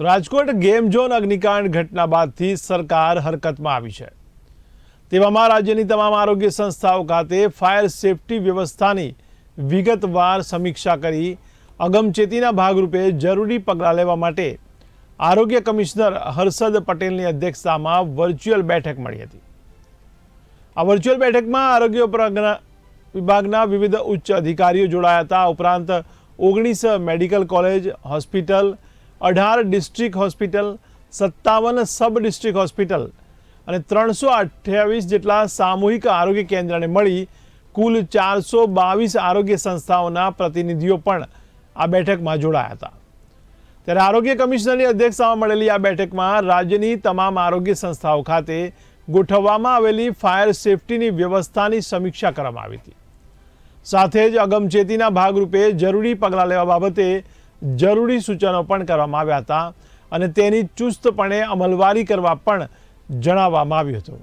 Rajkot game zone અગ્નિકાંડ ઘટના બાદથી સરકાર હરકતમાં આવી છે. તેવામાં રાજ્યની તમામ આરોગ્ય સંસ્થાઓ ખાતે ફાયર સેફટી વ્યવસ્થાની વિગતવાર સમીક્ષા કરી અગમચેતીના ભાગરૂપે જરૂરી પગલાં લેવા માટે આરોગ્ય કમિશનર હર્ષદ પટેલની અધ્યક્ષતામાં વર્ચ્યુઅલ બેઠક મળી હતી. આ વર્ચ્યુઅલ બેઠકમાં આરોગ્ય વિભાગના વિવિધ ઉચ્ચ અધિકારીઓ જોડાયા હતા. ઉપરાંત ઓગણીસ મેડિકલ કોલેજ, હોસ્પિટલ અઢાર ડિસ્ટ્રિક્ટ હોસ્પિટલ, સત્તાવન સબ ડિસ્ટ્રિક્ટ હોસ્પિટલ અને ત્રણસો અઠ્યાવીસ જેટલા સામૂહિક આરોગ્ય કેન્દ્રને મળી કુલ ચારસો બાવીસ આરોગ્ય સંસ્થાઓના પ્રતિનિધિઓ પણ આ બેઠકમાં જોડાયા હતા. ત્યારે આરોગ્ય કમિશનરની અધ્યક્ષતામાં મળેલી આ બેઠકમાં રાજ્યની તમામ આરોગ્ય સંસ્થાઓ ખાતે ગોઠવવામાં આવેલી ફાયર સેફટીની વ્યવસ્થાની સમીક્ષા કરવામાં આવી હતી. સાથે જ અગમચેતીના ભાગરૂપે જરૂરી પગલાં લેવા બાબતે જરૂરી સૂચનો પણ કરવામાં આવ્યા હતા અને તેની ચુસ્તપણે અમલવારી કરવા પણ જણાવવામાં આવ્યું હતું.